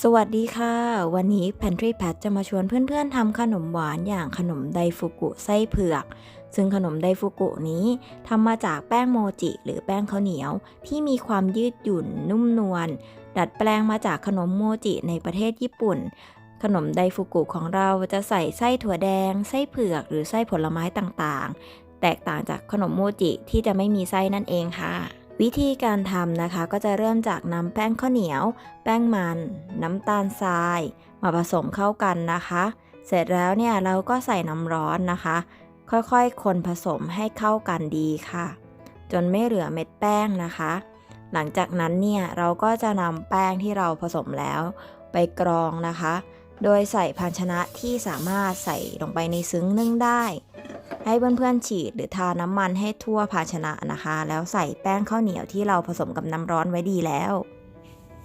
สวัสดีค่ะ วันนี้ Pantry Pat จะมาชวนเพื่อนๆทำขนมหวานอย่างขนมไดฟุกุไส้เผือก ซึ่งขนมไดฟุกุนี้ทำมาจากแป้งโมจิ หรือแป้งข้าวเหนียว ที่มีความยืดหยุ่นนุ่มนวลดัดแปลงมาจากขนมโมจิในประเทศญี่ปุ่น ขนมไดฟุกุของเราจะใส่ไส้ถั่วแดง ไส้เผือกหรือไส้ผลไม้ต่างๆ แตกต่างจากขนมโมจิที่จะไม่มีไส้นั่นเองค่ะ วิธีการทำนะคะก็จะเริ่มจากนำแป้งข้าวเหนียว แป้งมัน น้ำตาลทราย มาผสมเข้ากันนะคะ เสร็จแล้วเนี่ยเราก็ใส่น้ำร้อนนะคะ ค่อยๆ คนผสมให้เข้ากันดีค่ะ จนไม่เหลือเม็ดแป้งนะคะ หลังจากนั้นเนี่ยเราก็จะนำแป้งที่เราผสมแล้ว ไปกรองนะคะ โดยใส่ภาชนะที่สามารถใส่ลงไปในซึ้งนึ่งได้ ให้เพื่อนๆฉีดหรือทาน้ำมันให้ทั่วภาชนะนะคะ แล้วใส่แป้งข้าวเหนียวที่เราผสมกับน้ำร้อนไว้ดีแล้ว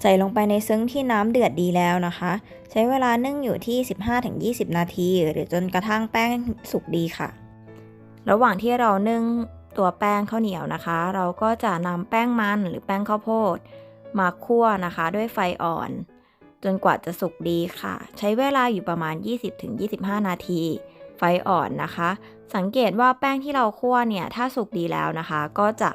ใส่ลงไปในซึ้งที่น้ำเดือดดีแล้วนะคะ ใช้เวลานึ่งอยู่ที่ 15-20 นาที หรือจนกระทั่งแป้งสุกดีค่ะ ระหว่างที่เรานึ่งตัวแป้งข้าวเหนียวนะคะ เราก็จะนำแป้งมันหรือแป้งข้าวโพด มาคั่วนะคะ ด้วยไฟอ่อน จนกว่าจะสุกดีค่ะ ใช้เวลาอยู่ประมาณ 20-25 นาที ไฟอ่อนนะคะ สังเกตว่าแป้งที่เราคั่วเนี่ยถ้าสุกดีแล้วนะคะ ก็จะ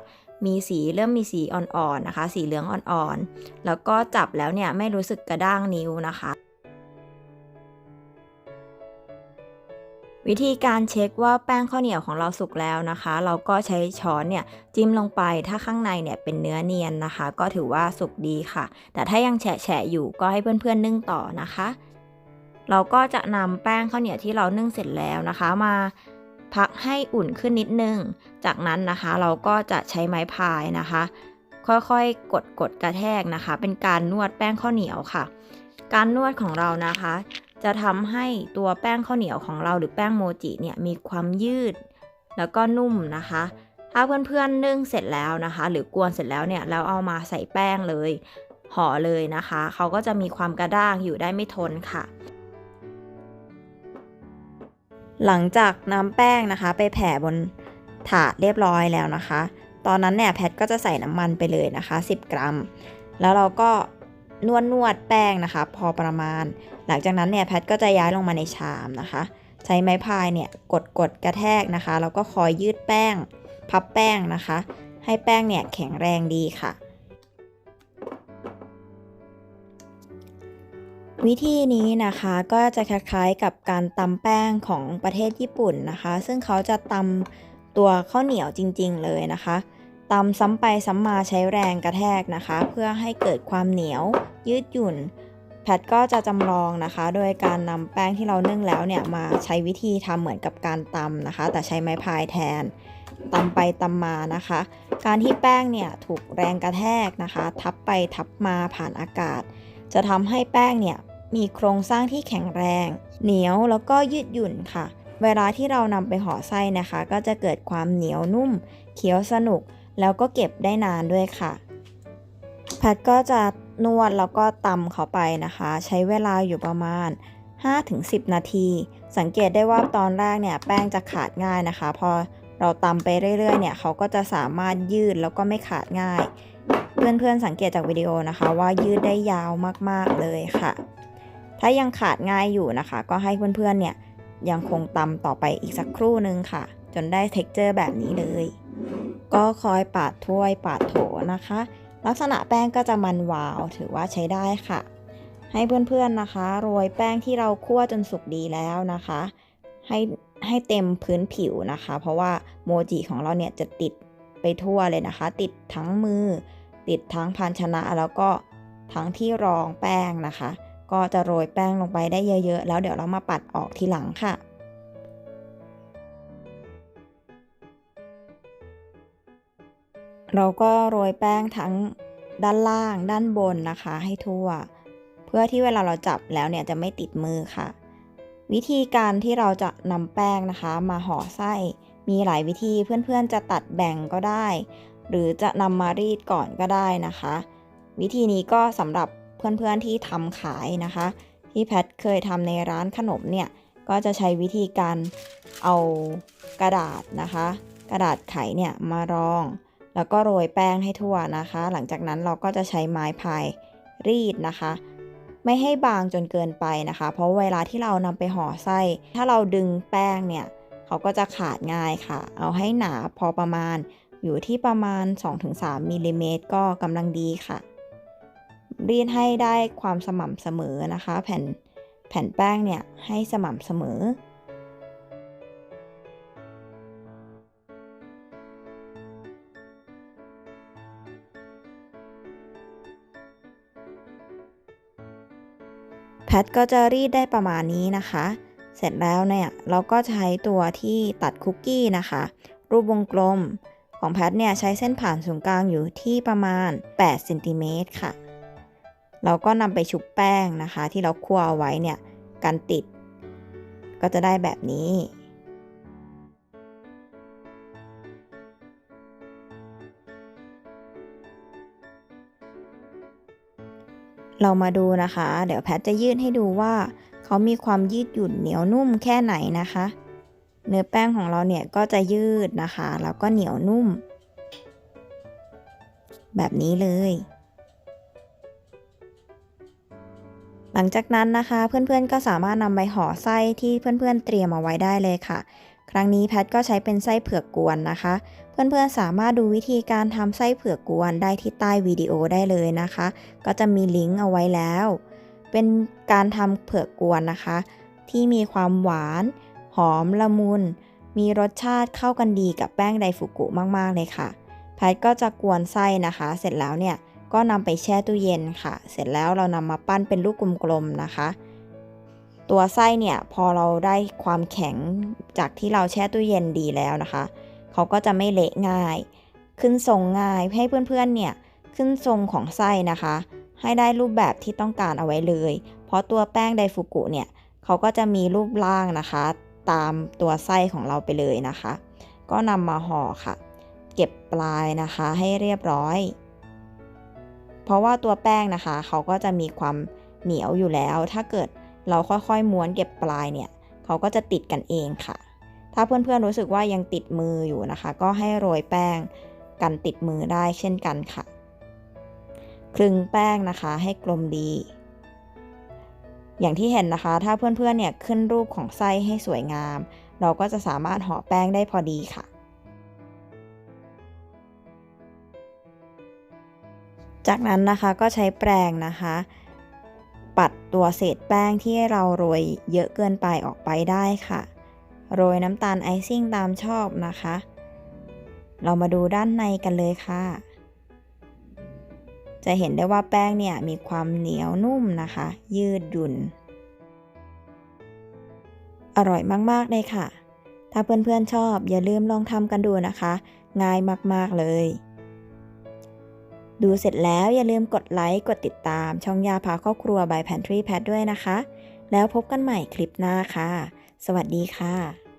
มีสีเริ่มมีสีอ่อนๆนะคะ สีเหลืองอ่อนๆ แล้วก็จับแล้วเนี่ยไม่รู้สึกกระด้างนิ้วนะคะ วิธีการเช็คว่าแป้งข้าวเหนียวของเราสุกแล้วนะคะ เราก็ใช้ช้อนเนี่ยจิ้มลงไปถ้าข้างในเนี่ยเป็นเนื้อเนียนนะคะ ก็ถือว่าสุกดีค่ะ แต่ถ้ายังแฉะๆอยู่ก็ให้เพื่อนๆนึ่งต่อนะคะ เราก็จะนำแป้งข้าวเหนียวที่เรานึ่งเสร็จแล้วนะคะ มาพักให้อุ่นขึ้นนิดนึง จากนั้นนะคะเราก็จะใช้ไม้พายนะคะ ค่อยๆ กดกดกระแทกนะคะ เป็นการนวดแป้งข้าวเหนียวค่ะ การนวดของเรานะคะ จะทำให้ตัวแป้งข้าวเหนียวของเราหรือแป้งโมจิเนี่ยมีความยืด แล้วก็นุ่มนะคะ ถ้าเพื่อนๆนึ่งเสร็จแล้วนะคะ หรือกวนเสร็จแล้วเนี่ยแล้วเอามาใส่แป้งเลยห่อเลยนะคะ เขาก็จะมีความกระด้างอยู่ได้ไม่ทนค่ะ หลังจากนำแป้งนะคะ ไปแผ่บนถาดเรียบร้อยแล้วนะคะ ตอนนั้นเนี่ยแพทก็จะใส่น้ำมันไปเลยนะคะ 10 กรัม แล้วเราก็นวดนวดแป้งนะคะ พอประมาณ หลังจากนั้นเนี่ยแพทก็จะย้ายลงมาในชามนะคะ ใช้ไม้พายเนี่ยกดกดกระแทกนะคะ แล้วก็คอยยืดแป้ง พับแป้งนะคะ ให้แป้งเนี่ยแข็งแรงดีค่ะ วิธีนี้นะคะก็จะคล้ายๆกับการตำแป้งของประเทศญี่ปุ่นนะคะ ซึ่งเขาจะตำตัวข้าวเหนียวจริง ๆ เลยนะคะตำซ้ำไปซ้ำมาใช้แรงกระแทกนะคะ เพื่อให้เกิดความเหนียวยืดหยุ่น แพทก็จะจำลองนะคะ โดยการนำแป้งที่เรานึ่งแล้วเนี่ยมาใช้วิธีทำเหมือนกับการตำนะคะ แต่ใช้ไม้พายแทนตำไปตำมานะคะ การที่แป้งเนี่ยถูกแรงกระแทกนะคะ ทับไปทับมาผ่านอากาศ จะทำให้แป้งเนี่ย มีโครงสร้างที่แข็งแรง เหนียวแล้วก็ยืดหยุ่นค่ะ เวลาที่เรานำไปห่อไส้นะคะ ก็จะเกิดความเหนียวนุ่มเคี้ยวสนุก แล้วก็เก็บได้นานด้วยค่ะ แพทก็จะนวดแล้วก็ตำเขาไปนะคะ ใช้เวลาอยู่ประมาณ 5-10 นาที สังเกตได้ว่าตอนแรกเนี่ยแป้งจะขาดง่ายนะคะ พอเราตำไปเรื่อยๆเนี่ยเขาก็จะสามารถยืดแล้วก็ไม่ขาดง่าย เพื่อนๆสังเกตจากวิดีโอนะคะ ว่ายืดได้ยาวมากๆเลยค่ะ ถ้ายังขาดง่ายอยู่นะคะ ก็ให้เพื่อนๆเนี่ยยังคงตำต่อไปอีกสักครู่นึงค่ะ จนได้เท็กเจอร์แบบนี้เลย ก็คอยปาดถ้วยปาดโถนะคะ ลักษณะแป้งก็จะมันวาวถือว่าใช้ได้ค่ะ ให้เพื่อนๆนะคะ โรยแป้งที่เราคั่วจนสุกดีแล้วนะคะ ให้ให้เต็มพื้นผิวนะคะ เพราะว่าโมจิของเราเนี่ยจะติดไปทั่วเลยนะคะ ติดทั้งมือ ติดทั้งภาชนะแล้วก็ทั้งที่รองแป้งนะคะ ก็จะโรยแป้งลงไปได้เยอะๆ แล้วเดี๋ยวเรามาปัดออกทีหลังค่ะเราก็โรยแป้งทั้งด้านล่างด้านบนนะคะ ให้ทั่ว เพื่อที่เวลาเราจับแล้วเนี่ยจะไม่ติดมือค่ะ วิธีการที่เราจะนำแป้งนะคะ มาห่อไส้มีหลายวิธีเพื่อนๆจะตัดแบ่งก็ได้ หรือจะนำมารีดก่อนก็ได้นะคะ วิธีนี้ก็สำหรับ เพื่อนๆที่ทำขายนะคะ ที่แพทเคยทำในร้านขนมเนี่ยก็จะใช้วิธีการเอากระดาษนะคะ กระดาษไขเนี่ยมารอง แล้วก็โรยแป้งให้ทั่วนะคะ หลังจากนั้นเราก็จะใช้ไม้พายรีดนะคะ ไม่ให้บางจนเกินไปนะคะ เพราะเวลาที่เรานำไปห่อไส้ ถ้าเราดึงแป้งเนี่ยเขาก็จะขาดง่ายค่ะ เอาให้หนาพอประมาณอยู่ที่ประมาณ 2-3มิลลิเมตรก็กำลังดีค่ะ รีดให้ได้ความสม่ำเสมอนะคะ แผ่นแผ่นแป้งเนี่ยให้สม่ำเสมอ แพทก็จะรีดได้ประมาณนี้นะคะ เสร็จแล้วเนี่ยเราก็ใช้ตัวที่ตัดคุกกี้นะคะ รูปวงกลมของแพทเนี่ยใช้เส้นผ่านศูนย์กลางอยู่ที่ประมาณ8เซนติเมตรค่ะ เราก็นำไปชุบแป้งนะคะ ที่เราคั่วเอาไว้เนี่ยกันติด ก็จะได้แบบนี้ เรามาดูนะคะ เดี๋ยวแพทจะยืดให้ดูว่า เขามีความยืดหยุ่นเหนียวนุ่มแค่ไหนนะคะ เนื้อแป้งของเราเนี่ยก็จะยืดนะคะ แล้วก็เหนียวนุ่ม แบบนี้เลย หลังจากนั้นนะคะ เพื่อนๆก็สามารถนำไปห่อไส้ที่เพื่อนๆเตรียมเอาไว้ได้เลยค่ะ ครั้งนี้แพทก็ใช้เป็นไส้เผือกกวนนะคะ เพื่อนๆสามารถดูวิธีการทำไส้เผือกกวนได้ที่ใต้วิดีโอได้เลยนะคะ ก็จะมีลิงก์เอาไว้แล้ว เป็นการทำเผือกกวนนะคะ ที่มีความหวาน หอมละมุน มีรสชาติเข้ากันดีกับแป้งไดฟุกุมากๆเลยค่ะ แพทก็จะกวนไส้นะคะ เสร็จแล้วเนี่ย ก็นำไปแช่ตู้เย็นค่ะ เสร็จแล้วเรานำมาปั้นเป็นลูกกลมๆนะคะ ตัวไส้เนี่ยพอเราได้ความแข็งจากที่เราแช่ตู้เย็นดีแล้วนะคะ เขาก็จะไม่เละง่าย ขึ้นทรงง่ายให้เพื่อนๆเนี่ยขึ้นทรงของไส้นะคะ ให้ได้รูปแบบที่ต้องการเอาไว้เลย เพราะตัวแป้งไดฟุกุเนี่ยเขาก็จะมีรูปร่างนะคะ ตามตัวไส้ของเราไปเลยนะคะ ก็นำมาห่อค่ะ เก็บปลายนะคะให้เรียบร้อย เพราะว่าตัวแป้งนะคะเขาก็จะมีความเหนียวอยู่แล้ว ถ้าเกิดเราค่อยๆม้วนเก็บปลายเนี่ยเขาก็จะติดกันเองค่ะ ถ้าเพื่อนๆรู้สึกว่ายังติดมืออยู่นะคะ ก็ให้โรยแป้งกันติดมือได้เช่นกันค่ะ คลึงแป้งนะคะให้กลมดี อย่างที่เห็นนะคะ ถ้าเพื่อนๆเนี่ยขึ้นรูปของไส้ให้สวยงาม เราก็จะสามารถห่อแป้งได้พอดีค่ะ จากนั้นนะคะก็ใช้แปรงนะคะ ปัดตัวเศษแป้งที่เราโรยเยอะเกินไปออกไปได้ค่ะ โรยน้ำตาลไอซิ่งตามชอบนะคะ เรามาดูด้านในกันเลยค่ะ จะเห็นได้ว่าแป้งเนี่ยมีความเหนียวนุ่มนะคะ ยืดหยุ่น อร่อยมากๆเลยค่ะ ถ้าเพื่อนๆชอบอย่าลืมลองทำกันดูนะคะ ง่ายมากๆเลย ดูเสร็จแล้วอย่าลืมกดไลค์ กดติดตาม ช่องยาพาครอบครัว by Pantry Pad ด้วยนะคะ แล้วพบกันใหม่คลิปหน้าค่ะ สวัสดีค่ะ